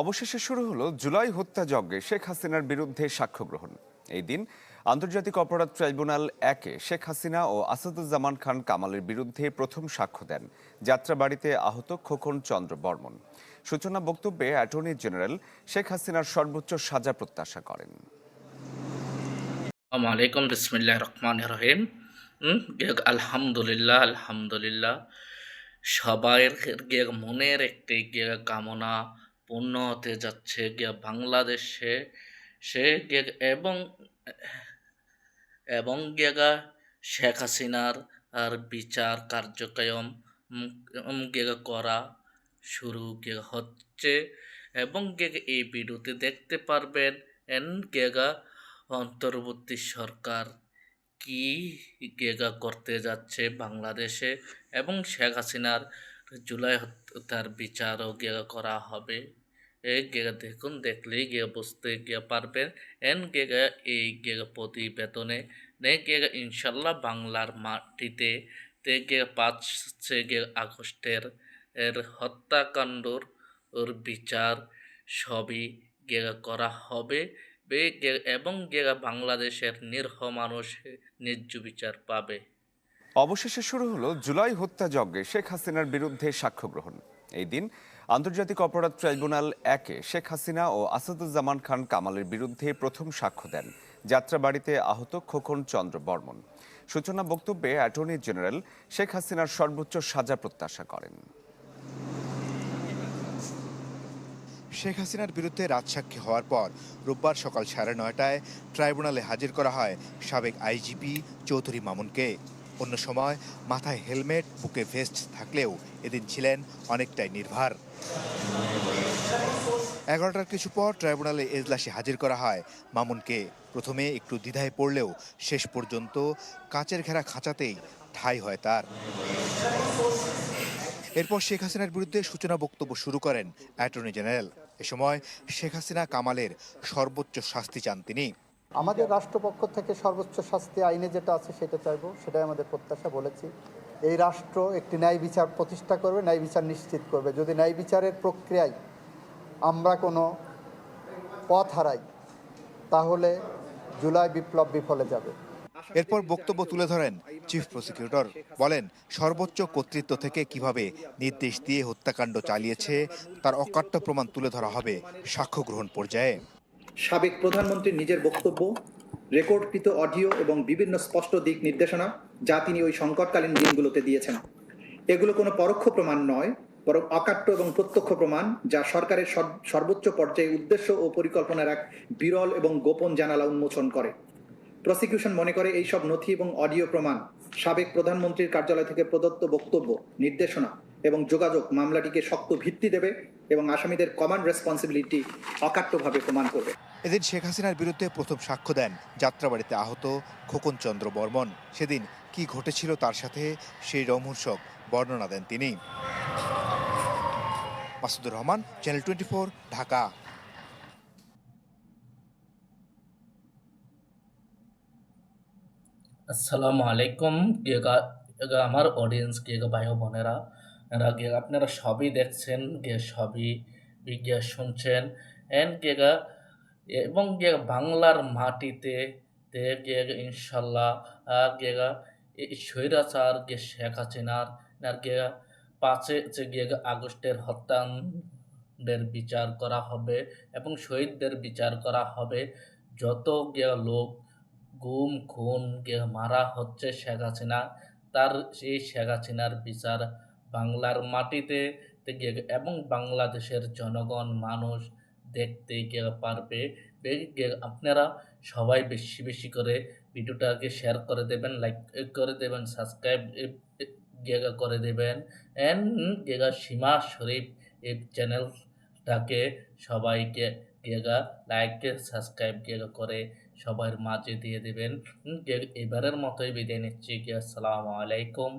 অবশেষে শুরু হলো জুলাই হত্যাযজ্ঞে শেখ হাসিনার বিরুদ্ধে সাক্ষ্য গ্রহণ। এই দিন আন্তর্জাতিক অপরাধ ট্রাইব্যুনাল একে শেখ হাসিনা ও আসাদুজ্জামান খান কামালের বিরুদ্ধে প্রথম সাক্ষ্য দেন যাত্রাবাড়িতে আহত খোকন চন্দ্র বর্মন। সূচনা বক্তব্যে অ্যাটর্নি জেনারেল শেখ হাসিনার সর্বোচ্চ সাজা প্রত্যাশা করেন। আলাইকুম বিসমিল্লাহ রহমান রহিম। আলহামদুলিল্লাহ আলহামদুলিল্লাহ। সবাইয়ের মনের একটি কামনা পূর্ণ হতে যাচ্ছে গিয়ে বাংলাদেশে সে এবং এবং গিয়েগা শেখ হাসিনার আর বিচার কার্যক্রম উম, করা শুরু হচ্ছে। এবং গিয়ে এই ভিডিওতে দেখতে পারবেন এন গেগা অন্তর্বর্তী সরকার কি গেগা করতে যাচ্ছে বাংলাদেশে এবং শেখ হাসিনার জুলাই হত্যার বিচারও গেগা করা হবে। এই গেগা দেখুন, দেখলেই গিয়ে বুঝতে গিয়ে পারবেন। এন গেগা এই গেগা প্রতিবেদনে। নে গেগা ইনশাল্লাহ বাংলার মাটিতে। তে গিয়ে পাঁচ গিয়ে আগস্টের এর হত্যাকাণ্ডর ওর বিচার সবই গেগা করা হবে। গে- এবং গেগা বাংলাদেশের নিরহ মানুষ ন্যায্য বিচার পাবে। অবশেষে শুরু হলো জুলাই হত্যাযজ্ঞে শেখ হাসিনার বিরুদ্ধে সাক্ষ্য গ্রহণ। এই দিন আন্তর্জাতিক অপরাধ ট্রাইব্যুনাল একে শেখ হাসিনা ও আসাদুজ্জামান খান কামালের বিরুদ্ধে প্রথম সাক্ষ্য দেন যাত্রাবাড়িতে আহত খোকন চন্দ্র বর্মন। সূচনা বক্তব্যে অ্যাটর্নি জেনারেল শেখ হাসিনার সর্বোচ্চ সাজা প্রত্যাশা করেন। শেখ হাসিনার বিরুদ্ধে রাজসাক্ষী হওয়ার পর রোববার সকাল সাড়ে নয়টায় ট্রাইব্যুনালে হাজির করা হয় সাবেক আইজিপি চৌধুরী মামুনকে। অন্য সময় মাথায় হেলমেট, বুকে ভেস্ট থাকলেও এদিন ছিলেন অনেকটাই নির্ভার। এগারোটার কিছু পর ট্রাইব্যুনালে এজলাসে হাজির করা হয় মামুনকে। প্রথমে একটু দ্বিধায় পড়লেও শেষ পর্যন্ত কাচের ঘেরা খাঁচাতেই ঠাঁই হয় তার। এরপর শেখ হাসিনার বিরুদ্ধে সূচনা বক্তব্য শুরু করেন অ্যাটর্নি জেনারেল। এ সময় শেখ হাসিনা কামালের সর্বোচ্চ শাস্তি চান তিনি। আমাদের রাষ্ট্রপক্ষ থেকে সর্বোচ্চ শাস্তি আইনে যেটা আছে সেটা চাইব সেটাই আমাদের প্রত্যাশা বলেছি। এই রাষ্ট্র একটি ন্যায় বিচার প্রতিষ্ঠা করবে ন্যায় বিচার নিশ্চিত করবে। যদি ন্যায় বিচারের প্রক্রিয়ায় আমরা কোনো পথ হারাই তাহলে জুলাই বিপ্লব বিফলে যাবে। এরপর বক্তব্য তুলে ধরেন চিফ প্রসিকিউটর। বলেন সর্বোচ্চ কর্তৃত্ব থেকে কীভাবে নির্দেশ দিয়ে হত্যাকাণ্ড চালিয়েছে তার অকাট্য প্রমাণ তুলে ধরা হবে সাক্ষ্য গ্রহণ পর্যায়ে। সাবেক প্রধানমন্ত্রীর নিজের বক্তব্য, রেকর্ডকৃত অডিও এবং বিভিন্ন স্পষ্ট দিক নির্দেশনা যা তিনি ওই সংকটকালীন দিনগুলোতে দিয়েছেন। এগুলো কোনো পরোক্ষ প্রমাণ নয়, বরং অকাট্য এবং প্রত্যক্ষ প্রমাণ যা সরকারের সর্বোচ্চ পর্যায়ে উদ্দেশ্য ও পরিকল্পনার এক বিরল এবং গোপন জানালা উন্মোচন করে। প্রসিকিউশন মনে করে এই সব নথি এবং অডিও প্রমাণ, সাবেক প্রধানমন্ত্রীর কার্যালয় থেকে প্রদত্ত বক্তব্য, নির্দেশনা এবং যোগাযোগ মামলাটিকে শক্ত ভিত্তি দেবে এবং আসামিদের কমান্ড রেসপন্সিবিলিটি অকাট্যভাবে প্রমাণ করবে। এদিন শেখ হাসিনার বিরুদ্ধে প্রথম সাক্ষ্য দেন যাত্রাবাড়িতে আহত খোকন চন্দ্র বর্মন। সেদিন কি ঘটেছিল তার সাথে সেই রোমহর্ষক বর্ণনা দেন তিনি। Masudur Rahman channel twenty Dhaka. আসসালামু আলাইকুম আমার অডিয়েন্স গেগা ভাই বোনেরা। এরা গেগা আপনারা সবই দেখছেন গে সবই বিজ্ঞা শুনছেন। এন গেগা এবং গেগা বাংলার মাটিতে গেগা ইনশাল্লাহ গেগা স্বৈরাচার গে শেখ হাসিনার, আর গেগা পাঁচে যে গেগা আগস্টের হত্যাকাণ্ডের বিচার করা হবে এবং শহীদদের বিচার করা হবে, যত গে লোক গুম, খুন গে মারা হচ্ছে শেখ হাসিনা, তার সেই শেখ হাসিনার বিচার বাংলার মাটিতে এবং বাংলাদেশের জনগণ, মানুষ দেখতে গিয়ে পারবে। আপনারা সবাই বেশি বেশি করে ভিডিওটাকে শেয়ার করে দেবেন লাইক করে দেবেন সাবস্ক্রাইব গেগা করে দেবেন। অ্যান্ড গেগা সীমা শরীফ এই চ্যানেলটাকে সবাইকে গেগা লাইক সাবস্ক্রাইব গেগা করে সবার মাঝে দিয়ে দেবেন। এবারের মতোই বিদায় নিচ্ছি। গিয়ে আসসালামু আলাইকুম।